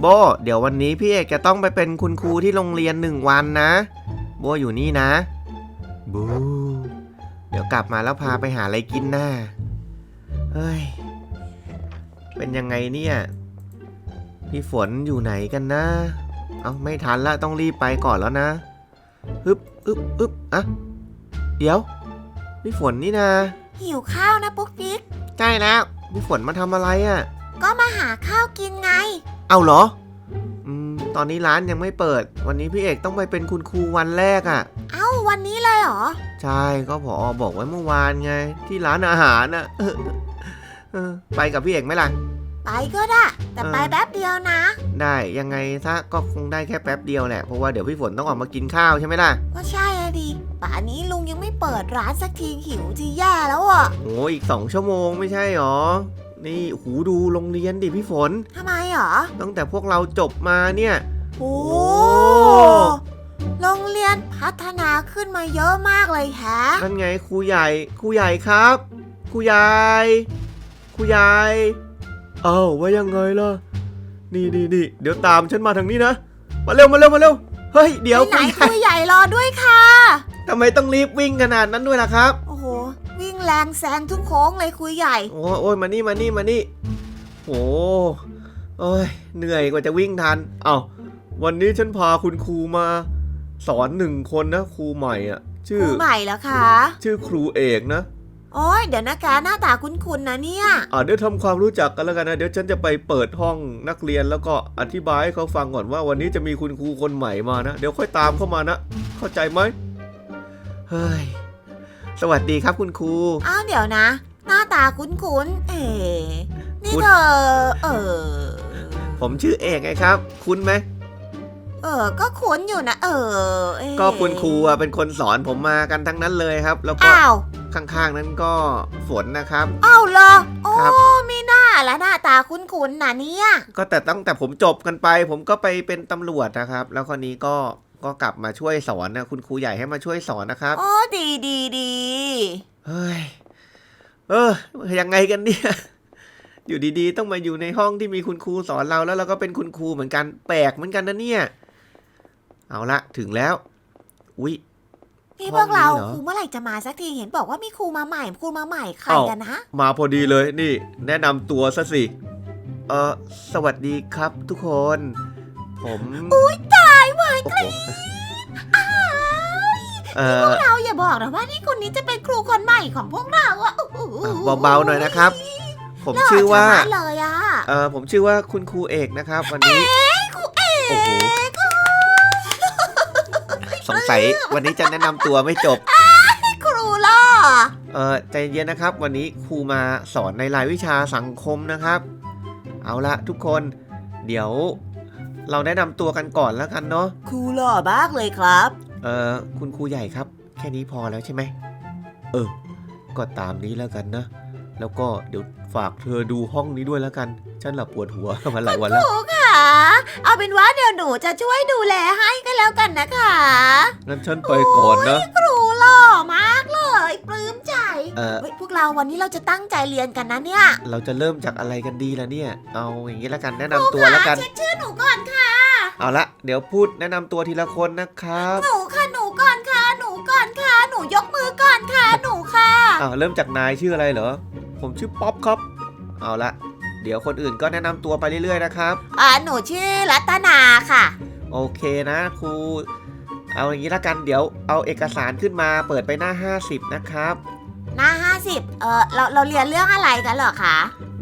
โบเดี๋ยววันนี้พี่เอกจะต้องไปเป็นคุณครูที่โรงเรียนหนึ่งวันนะ โบอยู่นี่นะ บู เดี๋ยวกลับมาแล้วพาไปหาอะไรกินหน้าเฮ้ย เป็นยังไงเนี่ย พี่ฝนอยู่ไหนกันนะ เอาไม่ทันละต้องรีบไปก่อนแล้วนะฮึบอึบอึบอะเดี๋ยว พี่ฝนนี่นะ หิวข้าวนะปุ๊กปิ๊ก ใช่แล้ว พี่ฝนมาทำอะไรอะ่ะ ก็มาหาข้าวกินไง เอาเหรออืมตอนนี้ร้านยังไม่เปิด วันนี้พี่เอกต้องไปเป็นคุณครูวันแรกอะ่ะ เอ้าวันนี้เลยเหรอ ใช่ก็พอบอกไว้เมื่อวานไง ที่ร้านอาหารน่ะเออเออไปกับพี่เอกไหมล่ะ ไปก็ได้ แต่เออไปแป๊บเดียวนะ ได้ยังไงซะก็คงได้แค่แป๊บเดียวแหละ เพราะว่าเดี๋ยวพี่ฝนต้องออกมากินข้าวใช่ไหมล่ะก็ใช่อะดิป่านนี้ลุงยังไม่เปิดร้านสักทีหิวจะแย่แล้วอะ โอ้อีกสองชั่วโมงไม่ใช่หรอ นี่หูดูโรงเรียนดิพี่ฝน ทำไมเหรอ ตั้งแต่พวกเราจบมาเนี่ยโอ้โอ้โรงเรียนพัฒนาขึ้นมาเยอะมากเลยแฮะนั่นไงครูใหญ่ครูใหญ่ครับครูใหญ่ครูใหญ่เอ้าว่ายังไงล่ะ นี่นี่นี่เดี๋ยวตามฉันมาทางนี้นะ มาเร็วมาเร็วมาเร็ว เฮ้ยเดี๋ยวไหนครูใหญ่คุยใหญ่รอด้วยค่ะทำไมต้องรีบวิ่งขนาดนั้นด้วยล่ะครับโอ้โหวิ่ง แรงแซงทุกโค้งเลยคุยใหญ่ โอ้โอ้ยมานี่มานี่มานี่โอ้โอ้ยเหนื่อยกว่าจะวิ่งทัน เอ้าวันนี้ฉันพาคุณครูมา สอนหนึ่งคนนะครูใหม่อะ ชื่คอรูใหม่แล้วคะ ชื่อครูเอกนะโอ้ยเดี๋ยวนะแกหน้าตาคุ้นๆนะเนี่ยอ่าเดี๋ยวทำความรู้จักกันแล้วกันนะ เดี๋ยวฉันจะไปเปิดห้องนักเรียนแล้วก็อธิบายให้เขาฟังก่อนว่า วันนี้จะมีคุณครูคนใหม่มานะ เดี๋ยวค่อยตามเข้ามานะ เข้าใจไหมเฮ้ย สวัสดีครับคุณครู อ้าวเดี๋ยวนะ หน้าตาคุ้นๆ เอ๋นี่คุ้นเธอเออ ผมชื่อเอกไงครับ คุณไหม เออ ก็คุ้นอยู่นะ เออเอ๊ะก็คุณครูอะเป็นคนสอนผมมากันทั้งนั้นเลยครับ แล้วก็อ้าวข้างๆนั้นก็ฝนนะครับอ้าวเหรอโอ้ครับมีหน้าและหน้าตาคุ้นๆนะเนี่ย ก็แต่ตั้งแต่ผมจบกันไป ผมก็ไปเป็นตำรวจนะครับ แล้วคนนี้ก็ ก็กลับมาช่วยสอนนะคุณครูใหญ่ให้มาช่วยสอนนะครับโอ้ดีดีดีเฮ้ย เออ ยังไงกันเนี่ย อยู่ดีๆ ต้องมาอยู่ในห้องที่มีคุณครูสอนเราแล้วเราก็เป็นคุณครูเหมือนกัน แปลกเหมือนกันนะเนี่ย เอาละถึงแล้ว อุ๊ย นี่ห้พองวกเรานี้เหรอ ครูเมื่อไหร่จะมาสักทีเห็นบอกว่ามีครูมาใหม่ครูมาใหม่ใครอ้าวกันนะมาพอดีเลยนี่ แนะนำตัวซะสิ เออสวัสดีครับทุกคน ผมอุ้ ยตายว่ะโอ้โหเออพวกเราอย่าบอกนะว่านี่คนนี้จะเป็นครูคนใหม่ของพวกเราอะโอ้โหอะเบาๆหน่อยนะครับ ผมหล่ชื่อว่าชะมัดเลยอะเออผมชื่อว่าคุณครูเอกนะครับ วันนี้ ครูเอกโอ้โหสงสัยวันนี้จะแนะนำตัวไม่จบ ครูล่อเออใจเย็นนะครับ วันนี้ครูมาสอนในรายวิชาสังคมนะครับ เอาละทุกคน เดี๋ยว เราแนะนำตัวกันก่อนแล้วกันเนาะครูหล่อมากเลยครับ เออคุณครูใหญ่ครับ แค่นี้พอแล้วใช่ไหมเออ ก็ตามนี้แล้วกันนะ แล้วก็เดี๋ยวฝากเธอดูห้องนี้ด้วยแล้วกัน ฉันหลับปวดหัว มาหลายวันคแล้วรูค่ะ เอาเป็นว่าเดี๋ยวหนูจะช่วยดูแลให้ก็แล้วกันนะคะงั้นฉันไปก่อนนะ ครูหล่อมากเลยปลื้มใจ เออเฮ้ยพวกเราวันนี้เราจะตั้งใจเรียนกันนะเนี่ยเราจะเริ่มจากอะไรกันดีล่ะเนี่ย เอาอย่างนี้แล้วกันแนะนำตัวแล้วกัน เช็คชื่อหนูก่อนค่ะ เอาละเดี๋ยวพูดแนะนำตัวทีละคนนะครับ หนูค่ะหนูก่อนค่ะ หนูก่อนค่ะ หนูยกมือก่อนค่ะ หนูค่ะ อ้าวเริ่มจากนายชื่ออะไรเหรอ ผมชื่อป๊อปครับ เอาละเดี๋ยวคนอื่นก็แนะนำตัวไปเรื่อยๆนะครับ อ่าหนูชื่อรัตนาค่ะ โอเคนะครู เอาอย่างนี้ละกันเดี๋ยวเอาเอกสารขึ้นมาเปิดไปหน้า 50 นะครับ หน้าห้าสิบเออเราเราเรียนเรื่องอะไรกันเหรอคะ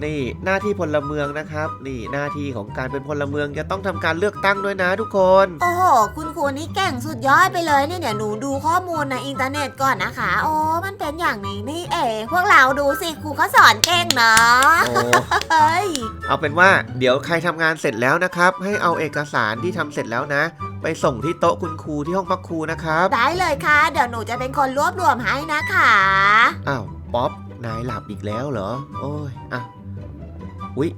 นี่หน้าที่พลเมืองนะครับ นี่หน้าที่ของการเป็นพลเมืองจะต้องทำการเลือกตั้งด้วยนะทุกคน โอ้โหคุณครูนี่เก่งสุดยอดไปเลยเนี่ยเดี๋ยวหนูดูข้อมูลในอินเทอร์เน็ตก่อนนะคะโอ้มันเป็นอย่างนี้นี่เองพวกเราดูสิครูเขาสอนเก่งเนาะโอ้ เฮ้ยเอาเป็นว่าเดี๋ยวใครทำงานเสร็จแล้วนะครับ ให้เอาเอกสารที่ทำเสร็จแล้วนะ ไปส่งที่โต๊ะคุณครูที่ห้องพักครูนะครับได้เลยค่ะ เดี๋ยวหนูจะเป็นคนรวบรวมให้นะคะอ้าวป๊อปนายหลับอีกแล้วเหรอ โอ้ยอะอุ๊ย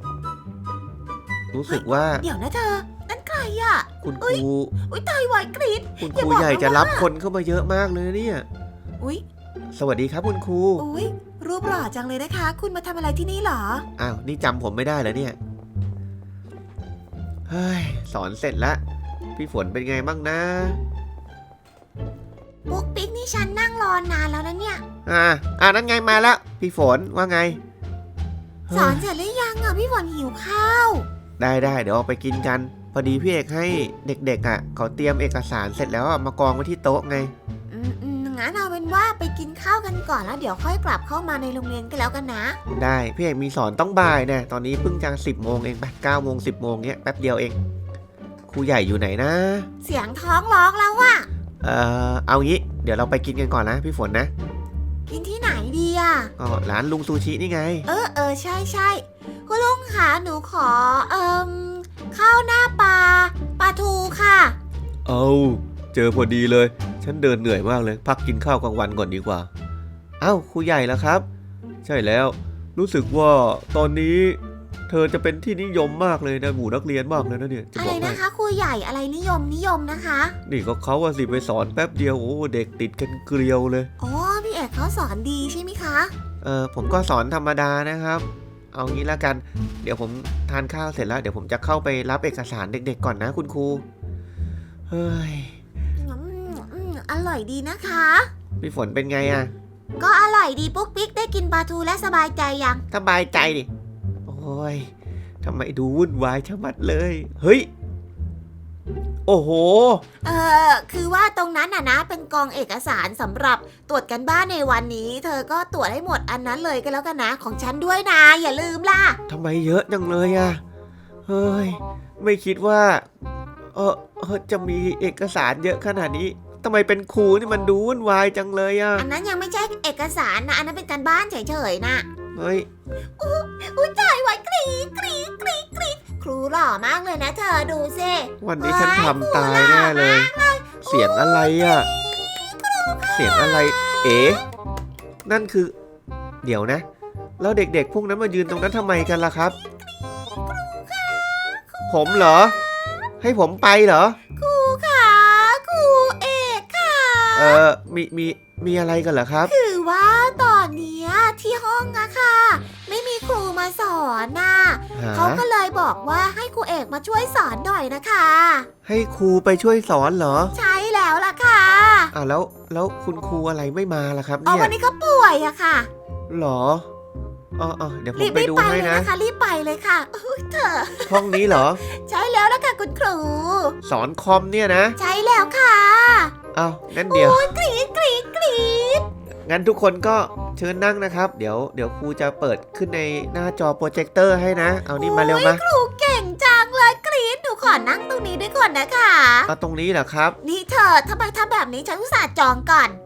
รู้สึกว่าเดี๋ยวนะเธอนั่นใครอะคุณคอุ๊ยรูอุ้ยตายวายกรีดคุณคอย่ารูบอกใหญ่จะนะว่ารับคนเข้ามาเยอะมากเลยเนี่ยอุ้ยสวัสดีครับคุณครูอุ้ยรูปหล่อจังเลยนะคะ คุณมาทำอะไรที่นี่เหรออ้าวนี่จำผมไม่ได้เหรอเนี่ยเฮ้ยสอนเสร็จแล้ว พี่ฝนเป็นไงบ้างนะปุ๊กปิ๊กนี่ฉันนั่งรอนานแล้วนะเนี่ย อ่าอ่านั่นไงมาแล้ว พี่ฝนว่าไงสอนเสร็จหรือยังอะพี่ฝนหิวข้าว ได้ได้เดี๋ยวออกไปกินกัน พอดีพี่เอกให้เด็กๆอะเขาเตรียมเอกสารเสร็จแล้วอะมากองไว้ที่โต๊ะไงอืมอืมงั้นเอาเป็นว่าไปกินข้าวกันก่อนแล้วเดี๋ยวค่อยกลับเข้ามาในโรงเรียนกันแล้วกันนะ ได้พี่เอกมีสอนต้องบ่ายเนี่ยตอนนี้เพิ่งจะสิบโมงเองปะเก้าโมงสิบโมงเนี้ยแป๊บเดียวเอง ครูใหญ่อยู่ไหนนะ เสียงท้องร้องแล้วว่ะเอ่อเอางี้ เดี๋ยวเราไปกินกันก่อนนะพี่ฝนนะ กินที่ไหนดีอะก็ร้านลุงซูชินี่ไง เออเออใช่ใช่คุณลุงคะหนูขอเอ่มข้าวหน้าปลาปลาทูค่ะ เอาเจอพอดีเลย ฉันเดินเหนื่อยมากเลย พักกินข้าวกลางวันก่อนดีกว่า เอ้าครูใหญ่แล้วครับ ใช่แล้ว รู้สึกว่าตอนนี้ เธอจะเป็นที่นิยมมากเลยนะหมู่นักเรียนมากเลยนะเนี่ยจะอะบไรอกให้นะคะครูใหญ่อะไรนิยมนิยมนะคะ นี่ก็เขาว่าสิไปสอนแป๊บเดียวโอ้เด็กติดกันเกลียวเลย อ๋อพี่เอกเขาสอนดีใช่ไหมคะ เออผมก็สอนธรรมดานะครับ เอางี้แล้วกัน เดี๋ยวผมทานข้าวเสร็จแล้ว เดี๋ยวผมจะเข้าไปรับเอกสารเด็ก ๆ ก่อนนะคุณครูเฮ้ยอืมอืมอร่อยดีนะคะ พี่ฝนเป็นไงอะก็อร่อยดีปุ๊กปิ๊กได้กินปลาทูและสบายใจยังสบายใจดิโอ้ยทำไมดูวุ่นวายชะมัดเลย เฮ้ย โอ้โห เออคือว่าตรงนั้นน่ะนะ เป็นกองเอกสารสำหรับตรวจกันบ้านในวันนี้ เธอก็ตรวจให้หมดอันนั้นเลยก็แล้วกันนะ ของฉันด้วยนะ อย่าลืมล่ะ ทำไมเยอะจังเลยอะเฮ้ย ไม่คิดว่า เออเออจะมีเอกสารเยอะขนาดนี้ทำไมเป็นครูนี่มันดูวุ่นวายจังเลยอะอันนั้นยังไม่ใช่เอกสารนะ อันนั้นเป็นการบ้านเฉยๆนะ เฮ้ย อุ้ยจ่ายไว้ก รี๊ดกรี๊ดกรี๊ดกรี๊ดครูหล่อมากเลยนะเธอดูสิวันนี้ฉันทำตายแน่เลย เสียงอะไรอะเสียงอะไร เอ๋นั่นคือ เดี๋ยวนะ แล้วเด็กๆ พวกนั้นมายืนตรงนั้นทำไมกันล่ะครับ ผมเหรอ ให้ผมไปเหรอ ครูค่ะครูเอกค่ะ เออมีมีมีอะไรกันเหรอครับ คือว่าตอ นเนี้ยที่ห้องอะค่ะ ไม่มีครูมาสอนน่ะหาเขาก็เลยบอกว่าให้ครูเอกมาช่วยสอนหน่อยนะคะ ให้ครูไปช่วยสอนเหรอ ใช่แล้วล่ะค่ะอ่าแล้วแล้วคุณครูอะไรไม่มาล่ะครับเอาเนี่ยวันนี้เขาป่วยอะค่ะหรออ๋ออ๋อเดี๋ยวผรีมบไปรีบดูไปให้เลยนะนะคะรีบไปเลยค่ะอุ๊ยเธอห้องนี้เหรอ ใช่แล้วล่ะค่ะคุณครู สอนคอมเนี่ยนะ ใช่แล้วค่ะอ้าวงั้นเดี๋ยวโอ้ยกรี๊ดกรี๊ดกรี๊ด งั้นทุกคนก็เชิญนั่งนะครับ เดี๋ยวเดี๋ยวครูจะเปิดขึ้นในหน้าจอโปรเจคเตอร์ให้นะ เอานี่มาเร็วมาโอ้ยครูเก่งจังเลยกรี๊ดหนูขอนั่งตรงนี้ด้วยก่อนนะคะ เอาตรงนี้เหรอครับ นี่เธอทำไมทำแบบนี้ฉันอุตส่าห์จองก่อนเ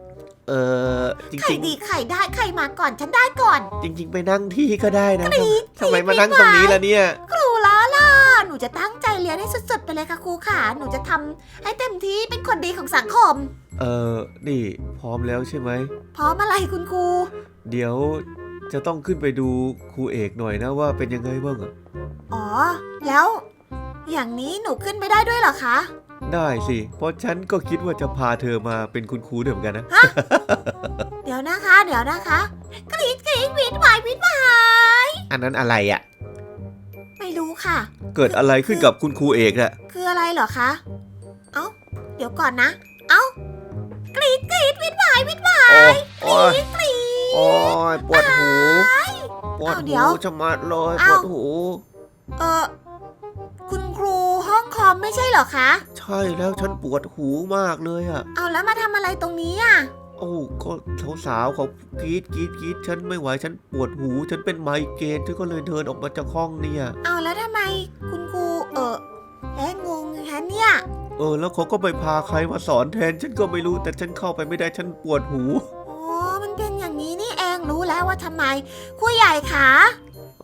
ออจใครริงดีใครได้ใครมาก่อนฉันได้ก่อน ๆ จริง ๆ ไปนั่งที่ก็ได้นะกรี๊ดทำไมมานั่งตรงนี้ล่ะเนี่ย ครูล้อล่ะหนูจะตั้งใจเรียนให้สุดๆไปเลยค่ะครูขาหนูจะทำให้เต็มที่เป็นคนดีของสังคม เออนี่พร้อมแล้วใช่ไหม พร้อมอะไรคุณครู เดี๋ยวจะต้องขึ้นไปดูครูเอกหน่อยนะว่าเป็นยังไงบ้างอะอ๋อ แล้ว อย่างนี้หนูขึ้นไม่ได้ด้วยเหรอคะ ได้สิ เพราะฉันก็คิดว่าจะพาเธอมาเป็นคุณครูด้วยเหมือนกันนะ เดี๋ยวนะคะ เดี๋ยวนะคะ กรี๊ดกรี๊ดวิดวายวิดวายอันนั้นอะไรอะ่ะ ไม่รู้ค่ะ เกิดอะไรขึ้นกับคุณครูเอกอะคืออะไรเหรอคะ เอ้า เดี๋ยวก่อนนะ เอ้ากรี๊ดกรี๊ดวิดวายวิดวายโอ้ยกรี๊ดโอ้ยปวดหู ปวดอ้าวเดี๋หูยว ชะมัดเลยอ้าปววดหู เออคุณครูห้ องคอมไม่ใช่เหรอคะ ใช่แล้วฉันปวดหูมากเลยอะ่ะเอาแล้วมาทำอะไรตรงนี้อะ โอ้ก็สาวๆเขากรีดกรีดกรีดฉันไม่ไหวฉันปวดหู ฉันเป็นไมเกรนฉันก็เลยเดินออกมาจากห้องเนี่ย เอาแล้วทำไมคุณครูเออแอะงงแฮะเนี่ย เออ แล้วเขาก็ไปพาใครมาสอนแทน ฉันก็ไม่รู้แต่ฉันเข้าไปไม่ได้ฉันปวดหู อ๋อ มันเป็นอย่างนี้นี่เองรู้แล้วว่าทำไมครูใหญ่คะ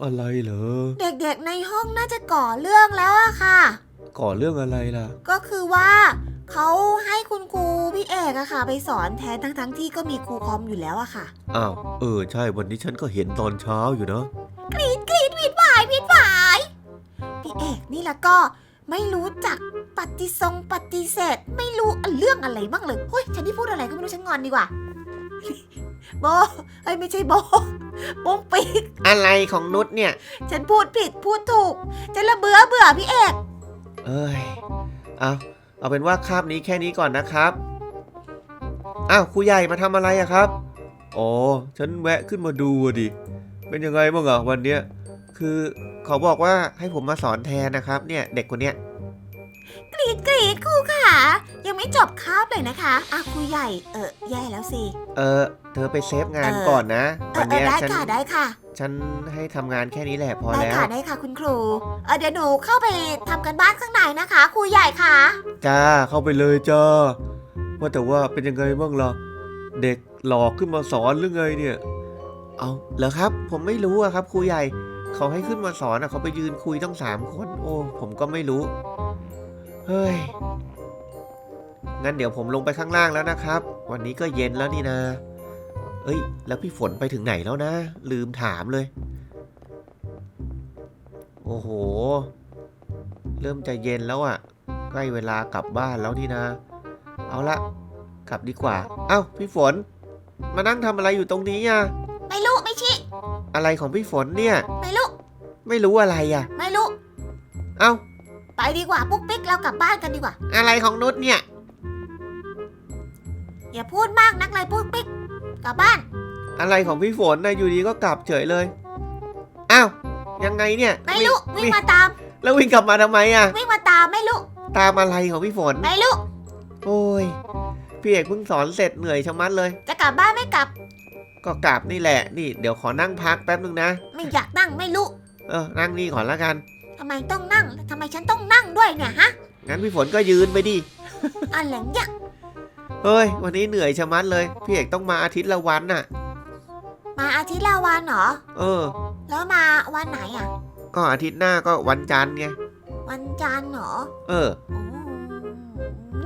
อะไรเหรอ เด็กๆในห้องน่าจะก่อเรื่องแล้วอะค่ะ ก่อเรื่องอะไรล่ะ ก็คือว่าเขาให้คุณครูพี่เอกอะค่ะ ไปสอนแทนทั้งๆที่ก็มีครูคอมอยู่แล้วอะค่ะอ้าว เออ ใช่ วันนี้ฉันก็เห็นตอนเช้าอยู่นะ กรีดกรีดวิดวายวิดวายพี่เอกนี่แล้วก็ไม่รู้จักปฏิทรงปฏิเสธ ไม่รู้เรื่องอะไรบ้างเลยเฮ้ยฉันที่พูดอะไรก็ไม่รู้ฉันงอนดีกว่า โบเอ้ยไม่ใช่โบโบปีกอะไรของนุชเนี่ย ฉันพูดผิดพูดถูก ฉันละเบื่อเบื่อพี่เอก เอ้ย เอาเอาเป็นว่าคาบนี้แค่นี้ก่อนนะครับ อ้าวครูใหญ่มาทำอะไรอะครับ อ๋อ ฉันแวะขึ้นมาดูอะดิ เป็นยังไงบ้างอะวันเนี้ย คือเขาบอกว่าให้ผมมาสอนแทนนะครับ เนี่ยเด็กคนเนี้ย กรีดกรีดครูค่ะ ยังไม่จบคาบเลยนะคะอะครูใหญ่เออแย่แล้วสิ เออเธอไปเซฟงานเออก่อนนะเอวัอนเออเนี้ยได้ฉันค่ะได้ค่ะ ฉันให้ทำงานแค่นี้แหละพอได้แล้วค่ะได้ค่ะคุณครูเออเดี๋ยวหนูเข้าไปทำกันบ้านข้างในนะคะครูใหญ่ค่ะจ้าเข้าไปเลยจ้าว่าแต่ว่าเป็นยังไงบ้างล่ะเด็กหลอกขึ้นมาสอนหรือไงเนี่ย เอาเหรอครับ ผมไม่รู้อะครับครูใหญ่เขาให้ขึ้นมาสอนอะเขาไปยืนคุยต้องสามคน โอ้ผมก็ไม่รู้เฮ้ยงั้นเดี๋ยวผมลงไปข้างล่างแล้วนะครับ วันนี้ก็เย็นแล้วนี่นะ เอ้ย แล้วพี่ฝนไปถึงไหนแล้วนะ ลืมถามเลย โอ้โห เริ่มจะเย็นแล้วอะ่ะ ใกล้เวลากลับบ้านแล้วนี่นะ เอาละกลับดีกว่า เอ้า พี่ฝน มานั่งทำอะไรอยู่ตรงนี้อะ ไม่รู้ไม่ชี้อะไรของพี่ฝนเนี่ย ไม่รู้ ไม่รู้อะไรอะ ไม่รู้ เอ้า ไปดีกว่าปุ๊กปิ๊กเรากลับบ้านกันดีกว่า อะไรของนุชเนี่ย อย่าพูดมากนักเลยปุ๊กปิ๊ก กลับบ้าน อะไรของพี่ฝนนะอยู่ดีก็กลับเฉยเลย อ้าว ยังไงเนี่ยไม่รู้วิ่วิ่งงมาตาม แล้ววิ่งกลับมาทำไมอะ วิ่งมาตามไม่รู้ตามอะไรของพี่ฝน ไม่รู้ โอ้ย พี่เอกเพิ่งสอนเสร็จเหนื่อยชะมัดเลย จะกลับบ้านไม่กลับ ก็กลับนี่แหละ นี่เดี๋ยวขอนั่งพักแป๊บนึงนะ ไม่อยากนั่งไม่รู้ เออ นั่งนี่ก่อนละกัน ทำไมต้องนั่ง ทำไมฉันต้องนั่งด้วยเนี่ยฮะ งั้นพี่ฝนก็ยืนไปดิ อะไรเนี่ย เฮ้ย วันนี้เหนื่อยชะมัดเลย พี่เอกต้องมาอาทิตย์ละวันน่ะ มาอาทิตย์ละวันเหรอ เออ แล้วมาวันไหนอะ ก็อาทิตย์หน้าก็วันจันทร์ไง วันจันทร์เหรอเออ อืม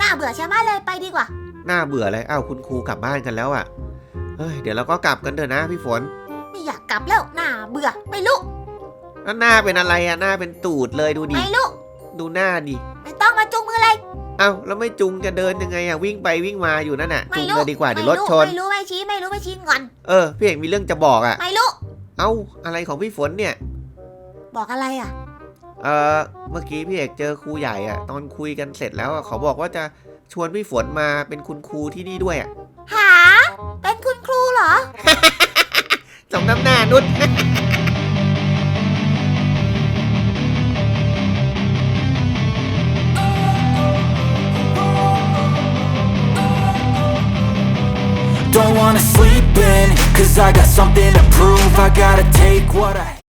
น่าเบื่อใช่ไหมเลยไปดีกว่าน่าเบื่อเลยอ้าวคุณครูกลับบ้านกันแล้วอะ เฮ้ย เดี๋ยวเราก็กลับกันเถอะนะพี่ฝนไม่อยากกลับแล้วน่าเบื่อไม่รู้แล้วหน้าเป็นอะไรอะ หน้าเป็นตูดเลยดูดิ ไม่รู้ดูหน้าดิไม่ต้องมาจุงมือ เลยเอ้าแล้วไม่จุงจะเดินยังไงอะวิ่งไปวิ่งมาอยู่นั่นน่ะไม่จุงรู้เลยดีกว่าเดี๋ยวรถชน ไม่รู้ไม่ชี้ไม่รู้ไม่ชี้งอนเออพี่เอกมีเรื่องจะบอกอะไม่รู้เอ้าอะไรของพี่ฝนเนี่ย บอกอะไรอะเออเมื่อกี้พี่เอกเจอครูใหญ่อะตอนคุยกันเสร็จแล้วอะเขาบอกว่าจะชวนพี่ฝนมาเป็นคุณครูที่นี่ด้วยอะหาเป็นคุณครูเหรอสมน้ำหน้านุช Cause I got something to prove. I gotta take what I